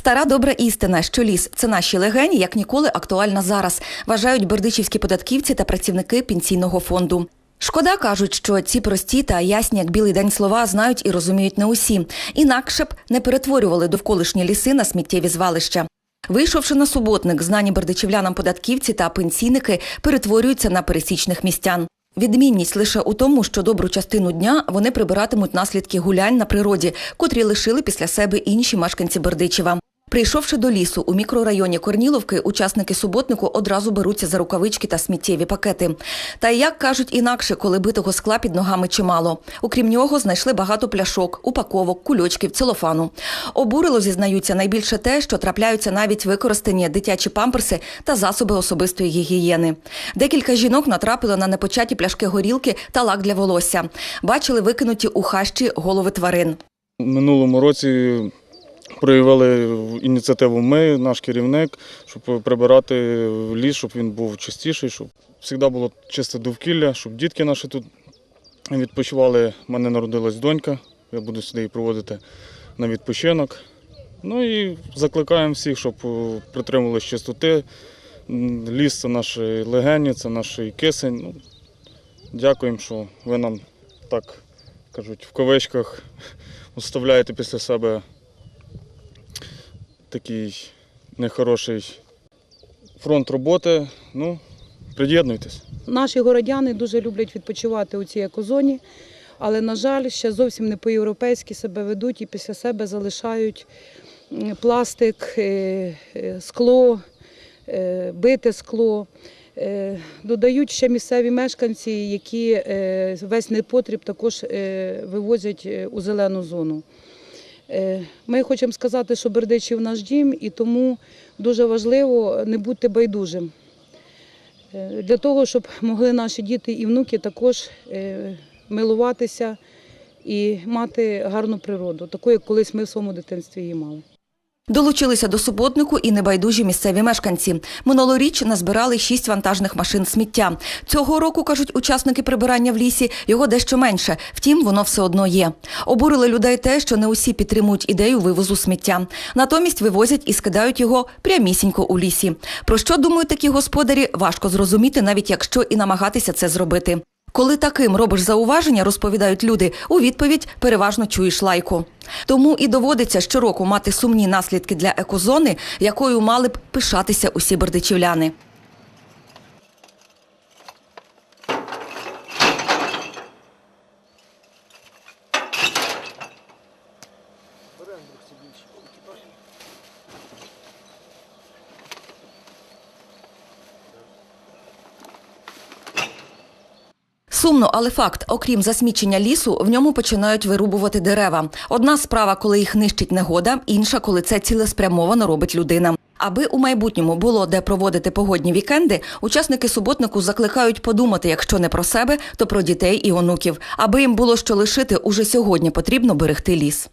Стара добра істина, що ліс це наші легені, як ніколи актуальна зараз, вважають бердичівські податківці та працівники пенсійного фонду. Шкода кажуть, що ці прості та ясні, як білий день слова, знають і розуміють не усі. Інакше б не перетворювали довколишні ліси на сміттєві звалища. Вийшовши на суботник, знані бердичівлянам податківці та пенсійники перетворюються на пересічних містян. Відмінність лише у тому, що добру частину дня вони прибиратимуть наслідки гулянь на природі, котрі лишили після себе інші мешканці Бердичева. Прийшовши до лісу у мікрорайоні Корніловки, учасники суботнику одразу беруться за рукавички та сміттєві пакети. Та як кажуть інакше, коли битого скла під ногами чимало. Окрім нього, знайшли багато пляшок, упаковок, кульочків, целофану. Обурило, зізнаються, найбільше те, що трапляються навіть використані дитячі памперси та засоби особистої гігієни. Декілька жінок натрапили на непочаті пляшки горілки та лак для волосся. Бачили викинуті у хащі голови тварин. Минулому році проявили ініціативу ми, наш керівник, щоб прибирати ліс, щоб він був чистіший, щоб завжди було чисте довкілля, щоб дітки наші тут відпочивали. У мене народилась донька, я буду сюди її проводити на відпочинок. Ну і закликаємо всіх, щоб притримувалися чистоти. Ліс це наші легені, це наш кисень. Ну, дякуємо, що ви нам так кажуть, в кавичках оставляєте після себе такий нехороший фронт роботи. Ну, приєднуйтесь. Наші городяни дуже люблять відпочивати у цій екозоні, але, на жаль, ще зовсім не по-європейськи себе ведуть і після себе залишають пластик, е, е, скло, е, бите скло. Додають ще місцеві мешканці, які весь непотріб також вивозять у зелену зону. Е, Ми хочемо сказати, що Бердичів наш дім, і тому дуже важливо не бути байдужим. Е, Для того, щоб могли наші діти і внуки також е, милуватися і мати гарну природу, таку, як колись ми в своєму дитинстві її мали. Долучилися до суботнику і небайдужі місцеві мешканці. Минулоріч назбирали шість вантажних машин сміття. Цього року, кажуть учасники прибирання в лісі, його дещо менше. Втім, воно все одно є. Обурили людей те, що не усі підтримують ідею вивозу сміття. Натомість вивозять і скидають його прямісінько у лісі. Про що думають такі господарі, важко зрозуміти, навіть якщо і намагатися це зробити. Коли таким робиш зауваження, розповідають люди, у відповідь переважно чуєш лайку. Тому і доводиться щороку мати сумні наслідки для екозони, якою мали б пишатися усі бердичівляни. Сумно, але факт, окрім засмічення лісу, в ньому починають вирубувати дерева. Одна справа, коли їх нищить негода, інша, коли це цілеспрямовано робить людина. Аби у майбутньому було де проводити погодні вікенди, учасники суботнику закликають подумати, якщо не про себе, то про дітей і онуків. Аби їм було що лишити, уже сьогодні потрібно берегти ліс.